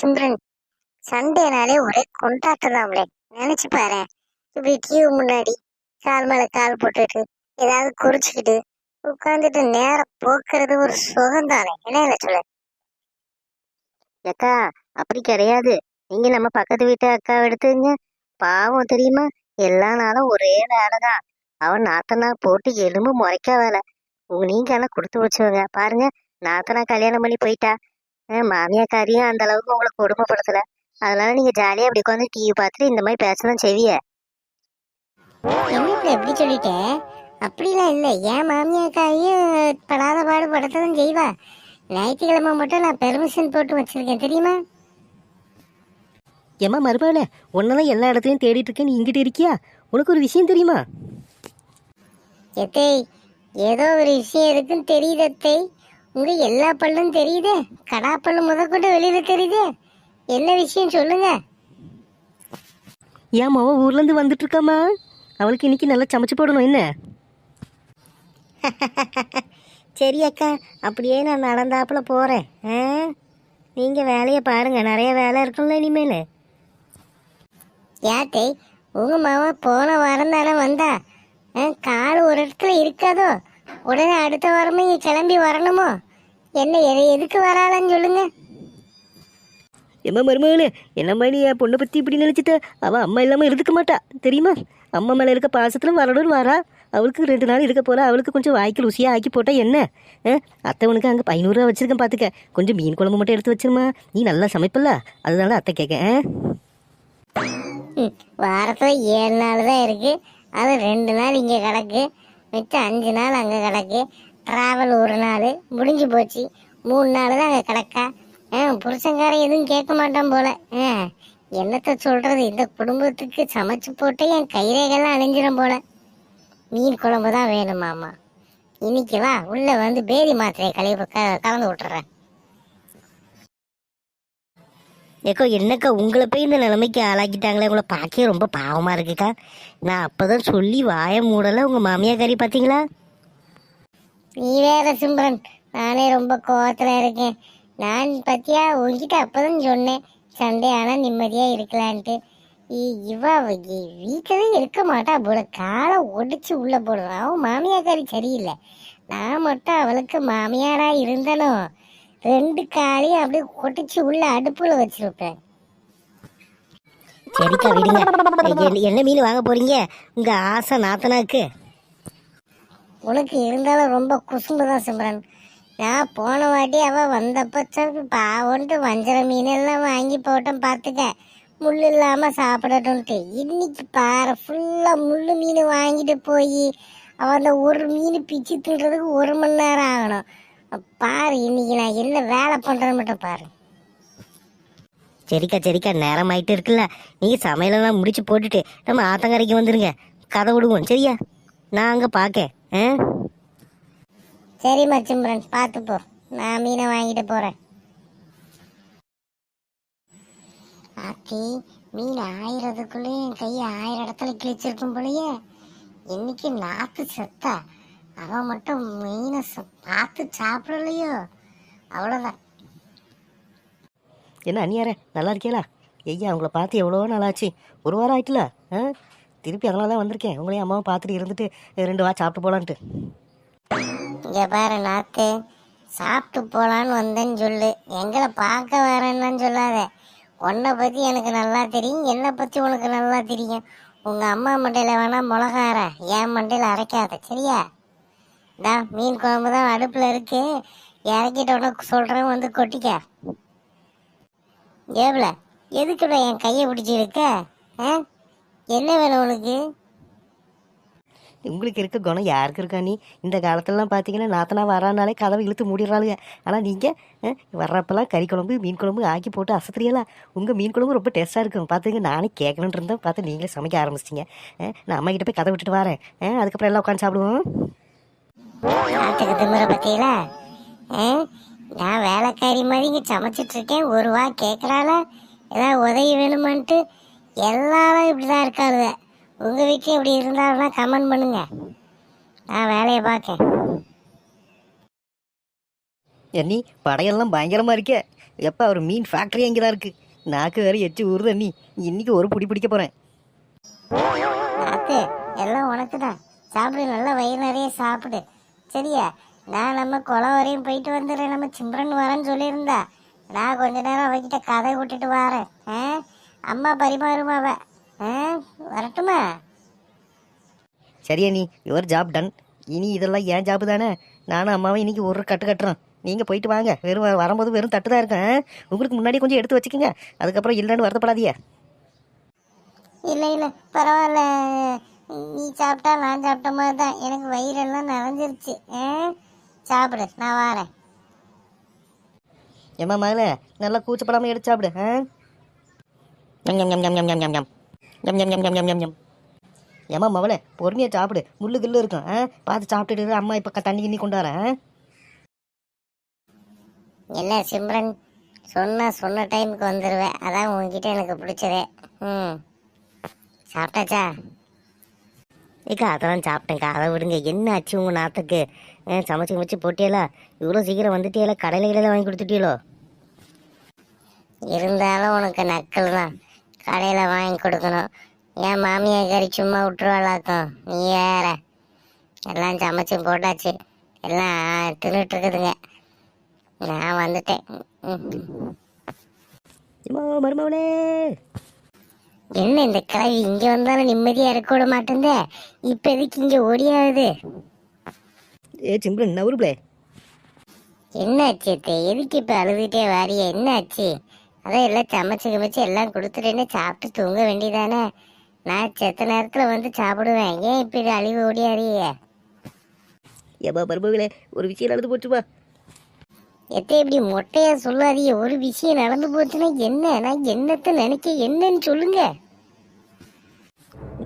சிம்ரன். சண்டேனாலே ஒரே கொண்டாட்டதாம்லே நினைச்சு பாரு இப்படி டிவி முன்னாடி கால் மேல கால் போட்டுட்டு ஏதாவது குறிச்சுக்கிட்டு உட்காந்துட்டு நேரம் போக்குறது ஒரு சுகம் தானே என்ன இல்ல சொல்லு அக்கா அப்படி கிடையாது. நீங்க நம்ம பக்கத்து வீட்டு அக்காவை எடுத்துங்க பாவம் தெரியுமா? எல்லா நாளும் ஒரே வேலைதான். அவன் நாத்தனா போட்டு எலும்பு முறைக்க வேலை. நீங்க எல்லாம் கொடுத்து வச்சுவங்க பாருங்க நாத்தனா கல்யாணம் பண்ணி போயிட்டா. மாமியாக்காரியும் அந்த அளவுக்கு உங்களை கொடுமைப்படுத்தல? அதனால நீங்க ஜாலியா அப்படி உட்காந்து டிவி பார்த்துட்டு இந்த மாதிரி பேசதான் செவிய என்ன எப்படி சொல்லிட்டேன் அப்படிலாம் இல்ல. என் மாமியாக்காரையும் படாத பாடு படுத்ததும் செய்வா? ஞாயிற்றுக்கிழமை மட்டும் நான் பெர்மிஷன் போட்டு வச்சிருக்கேன். தெரியுமா? ஏமா மறுபடிய உன்னதான் எல்லா இடத்துலயும் தேடிட்டு இருக்கேன். நீ இங்கிட்டு இருக்கியா? உனக்கு ஒரு விஷயம் தெரியுமா? எத்தை ஏதோ ஒரு விஷயம் இருக்குன்னு தெரியுது அத்தை. உங்க எல்லா பல்லும் தெரியுதே? கடா பல்லு முதற்கொண்டு வெளியில தெரியுதே? என்ன விஷயம் சொல்லுங்க? ஏன் மாவ ஊர்ல இருந்து வந்துட்டு இருக்காமா அவளுக்கு இன்னைக்கு நல்லா சமைச்சு போடணும் என்ன? சரி அக்கா அப்படியே நான் நடந்தாப்புல போறேன். ஆ? நீங்க வேலையை பாருங்க நிறைய வேலை இருக்கும்ல இனிமேல். யாத்தே உங்க மாமா போன வாரம் தானே வந்தா? ஆ, கால் ஒரு இடத்துல இருக்காதோ? உடனே அடுத்த வாரமே இங்க கிளம்பி வரணுமோ? என்ன எது- எதுக்கு வராளன்னு சொல்லுங்க. ஏம்மா மருமகளே என்ன மாதிரி என் பொண்ணை பற்றி இப்படி நினச்சிட்ட? அவள் அம்மா இல்லாமல் இருந்துக்க மாட்டா தெரியுமா? அம்மா மேலே இருக்க பாசத்தில் வரணும்னு வரா. அவளுக்கு ரெண்டு நாள் இருக்க போல அவளுக்கு கொஞ்சம் வாய்க்கு ருசியாக ஆக்கி போட்டா என்ன? ஆ? அத்தை உனக்கு அங்கே ஐநூறுரூவா வச்சிருக்கேன் பார்த்துக்க கொஞ்சம் மீன் குழம்பு மட்டும் எடுத்து வச்சிருமா? நீ நல்லா சமைப்பல்ல? அதனால அத்தை கேட்க வாரத்துல ஏழு நாள் தான் இருக்கு. அது ரெண்டு நாள் இங்க கிடக்கு. மிச்சம் அஞ்சு நாள் அங்க கிடக்கு. ட்ராவல் ஒரு நாள் முடிஞ்சு போச்சு. மூணு நாள் தான் அங்கே கிடக்கா. ஆ, புருஷன்காரன் எதுவும் கேட்க மாட்டான் போல. ஆ, என்னத்த சொல்கிறது இந்த குடும்பத்துக்கு சமைச்சு போட்டு என் கைரேகெல்லாம் அழிஞ்சிடும் போல. மீன் குழம்பு தான் வேணுமாம்மா இன்னைக்கு வா உள்ளே வந்து பேதி மாத்திரையை கழுவி க- கலந்து விட்டுறேன். ஏக்கோ என்னக்கா உங்களை போய் இந்த நிலைமைக்கு ஆளாக்கிட்டாங்களே உங்களை பார்க்கவே ரொம்ப பாவமாக இருக்குக்கா. நான் அப்போ தான் சொல்லி வாய மூடலை உங்கள் மாமியாக்காரி பார்த்தீங்களா? நீ வேற சிம்ரன் நானே ரொம்ப கோவத்துல இருக்கேன். நான் பத்தியா? உங்ககிட்ட அப்பதான் சொன்னேன். சண்டே ஆனால் நிம்மதியா இருக்கலான்ட்டு. இவ வீட்டிலே இருக்க மாட்டா போல. காலை ஒடிச்சு உள்ள போடுறான் அவன் மாமியாக்காரி சரியில்லை. நான் மட்டும் அவளுக்கு மாமியாரா இருந்தனோ? ரெண்டு காலையும் அப்படியே ஒடிச்சு உள்ள அடுப்புல வச்சிருப்பேன். சரிக்கா விடுங்க. என்ன- மீன் வாங்க போறீங்க? உங்கள் ஆசை நாத்தனாக்கு. உனக்கு இருந்தாலும் ரொம்ப குசும்பு தான் சிம்ரன். நான் போன வாட்டி அவ வந்தப்ப சரி பாவன்ட்டு வஞ்சர மீன் எல்லாம் வாங்கி போட்டோம் பார்த்துக்க முள் இல்லாம சாப்பிடட்டும்ட்டு. இன்னைக்கு பாரு ஃபுல்லா முள்ளு மீன் வாங்கிட்டு போய் அவ அந்த ஒரு மீன் பிச்சு தின்றதுக்கு ஒரு மணி நேரம் ஆகணும். பாரு இன்னைக்கு நான் என்ன வேலை பண்றேன்னு மட்டும் பாரு. சரிக்கா சரிக்கா நேரம் ஆகிட்டு இருக்குல்ல. நீங்கள் சமையலெல்லாம் முடிச்சு போட்டுட்டு நம்ம ஆத்தங்கரைக்கு வந்துருங்க. கதை விடுவோம் சரியா? நான் அங்கே பார்க்கேன் ஆ? சரிம்மா சிம்ரன் பார்த்து போ. நான் மீனை வாங்கிட்டு போறேன். ஆத்தி மீன் ஆயிரத்துக்குள்ளே என் கையை ஆயிரம் இடத்துல கிழிச்சிருக்கும் போலயே. இன்னைக்கு நாத்து செத்தா அவன் மட்டும் மீனை பார்த்து சாப்பிடலையோ? அவ்வளோதான் என்ன அண்ணியாரே நல்லா இருக்கீங்களா ஐயா உங்களை பார்த்து எவ்வளோ நாளாச்சு. ஒரு வாரம் ஆயிட்டுல ஆ? திருப்பி அதனால தான் வந்திருக்கேன். உங்களையும் அம்மாவும் பார்த்துட்டு இருந்துட்டு ரெண்டு வா சாப்பிட்டு போகலான்ட்டு இங்கே பாரு நாத்து சாப்பிட்டு போகலான்னு வந்தேன்னு சொல்லு. எங்களை பார்க்க வரேன்னு சொல்லாத. உன்னை பற்றி எனக்கு நல்லா தெரியும் என்னை பற்றி உனக்கு நல்லா தெரியும். உங்கள் அம்மா மண்டையில் வேணால் மிளகார என் மண்டையில் அரைக்காத சரியா? டா மீன் குழம்பு தான் அடுப்பில் இருக்கு. இறக்கிட்ட உடனே சொல்கிறேன் வந்து கொட்டிக்க. ஏவல எதுக்குடா என் கையை பிடிச்சி இருக்க? ஆ? என்ன வேணும் உனக்கு? உங்களுக்கு இருக்க குணம் யாருக்கு இருக்கா நீ? இந்த காலத்துலலாம் பார்த்தீங்கன்னா நாத்தனா வரானாலே கதவை இழுத்து மூடிடுறாளுங்க. ஆனால் நீங்கள் வர்றப்பெல்லாம் கறி குழம்பு மீன் குழம்பு ஆக்கி போட்டு அசத்துறீங்களா? உங்கள் மீன் குழம்பு ரொம்ப டேஸ்ட்டாக இருக்கும். பார்த்துங்க நானே கேட்கணுன்னு இருந்தேன். பார்த்து நீங்களே சமைக்க ஆரம்பிச்சிட்டிங்க. நான் அம்மா கிட்ட போய் கதை விட்டுட்டு வரேன். ஆ, அதுக்கப்புறம் எல்லாம் உட்காந்து சாப்பிடுவோம். பத்தியில நான் வேலைக்காரி மாதிரி இங்க சமைச்சிட்டு இருக்கேன். ஒரு வா கேட்கறாள ஏதாவது உதவி வேணுமான்ட்டு எல்லாரும் இப்படிதான் இருக்காளுங்க உங்க வீட்லயும் இப்படி இருந்தாலும்னா கமெண்ட் பண்ணுங்க. நான் வேலையை பார்க்கேன். அண்ணி படையெல்லாம் பயங்கரமாக இருக்கே. எப்போ அவர் மீன் ஃபேக்ட்ரி அங்கே தான் இருக்குது நாக்கு வேற எச்சு ஊறுது அண்ணி இன்னைக்கு ஒரு பிடி பிடிக்க போகிறேன் நாத்து எல்லாம் உனக்கு தான் சாப்பிடு நல்லா வயிறு நிறைய சாப்பிடு. சரியா? நான் நம்ம குளம் வரையும் போயிட்டு வந்துடுறேன். நம்ம சிம்ரன் வரேன்னு சொல்லியிருந்தா. நான் கொஞ்ச நேரம் அவகிட்ட கதை விட்டுட்டு வரேன். ஆ? அம்மா பரிமாறுமா அவ. ஆ வரட்டுமா? சரி அண்ணி யுவர் ஜாப் டன் இனி இதெல்லாம் ஏன் ஜாப் தானே. நானும் அம்மாவும் இன்னைக்கு ஒரு கட்டு கட்டுறோம். நீங்கள் போயிட்டு வாங்க. வெறும் வரும்போது வெறும் தட்டு தான் இருக்கேன் உங்களுக்கு முன்னாடி கொஞ்சம் எடுத்து வச்சுக்கோங்க. அதுக்கப்புறம் இல்லைன்னு வருத்தப்படாதீங்க. இல்லை இல்லை பரவாயில்ல. நீ சாப்பிட்டா நான் சாப்பிட்ட மாதிரி தான். எனக்கு வயிறெல்லாம் நிறைஞ்சிருச்சு சாப்பிடு நான் வரேன். ஏம்மா மகளே நல்லா கூச்சப்படாமல் எடுத்து சாப்பிடு. ஆ? ஞம் ஞம் ஞம் ஞம் ஞம் ஞம் ஞம் ஞம் ஞம் ஞம் ஞம் ஞம் ஞம் ஞம் ஏம்மா மவளே பொறுமையாக சாப்பிடு. முள்ளு கில்லு இருக்கும். ஆ? பார்த்து சாப்பிட்டுட்டு. அம்மா இப்போ தண்ணி கிண்ணி கொண்டு வரேன். ஆ? என்ன சிம்ரன் சொன்னா சொன்ன டைமுக்கு வந்துடுவேன் அதான் உங்ககிட்ட எனக்கு பிடிச்சதே. ம். சாப்பிட்டாச்சா? ஏக்கா அதெல்லாம் சாப்பிட்டேன்க்கா. அதை விடுங்க. என்ன ஆச்சு உங்கள் நாத்துக்கு? சமைச்சு சமைச்சு போட்டியலா? இவ்வளோ சீக்கிரம் வந்துட்டியல? கடையில் கடையில் வாங்கி கொடுத்துட்டியலோ? இருந்தாலும் உனக்கு நக்கல் தான். கடையில் வாங்கி கொடுக்கணும். என் மாமியார் கறி சும்மா விட்டுருவாளாக்கும் நீ வேற. எல்லாம் சமைச்சு போட்டாச்சு. எல்லாம் தின்னுட்டு இருக்குதுங்க. நான் வந்துட்டேன். ம், ம். ஏம்மா மருமவளே என்ன இந்த கிளவி இங்கே வந்தாலும் நிம்மதியாக இருக்க விட மாட்டேந்தே. இப்போ எதுக்கு இங்கே ஓடியாகுது? ஏ சிம்ரன் நவுருப்ளே என்னாச்சு அத்தை? எதுக்கு இப்போ அழுதுகிட்டே வாரியே? என்னாச்சு? அதான் எல்லாம் சமைச்சு கமைச்சு எல்லாம் கொடுத்துட்டேன்னு சாப்பிட்டு தூங்க வேண்டியதானே? நான் செத்த நேரத்தில் வந்து சாப்பிடுவேன். ஏன் இப்படி அழிவு ஓடியாரியே ஏப்பா மருமவளே ஒரு விஷயம் நடந்து போச்சுப்பா எத்தை இப்படி மொட்டையா சொல்லாதீங்க ஒரு விஷயம் நடந்து போச்சுன்னா என்ன? நான் என்னத்தை நினைக்க என்னன்னு சொல்லுங்க.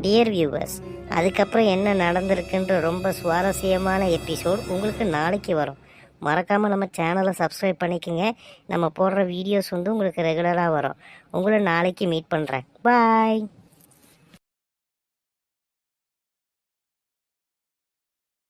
டியர் வியூவர்ஸ் அதுக்கப்புறம் என்ன நடந்திருக்குன்ற ரொம்ப சுவாரஸ்யமான எபிசோட் உங்களுக்கு நாளைக்கு வரும். மறக்காமல் நம்ம சேனலை சப்ஸ்கிரைப் பண்ணிக்கோங்க. நம்ம போடுற வீடியோஸ் வந்து உங்களுக்கு ரெகுலராக வரும். உங்களை நாளைக்கு மீட் பண்ணுறேன் பாய்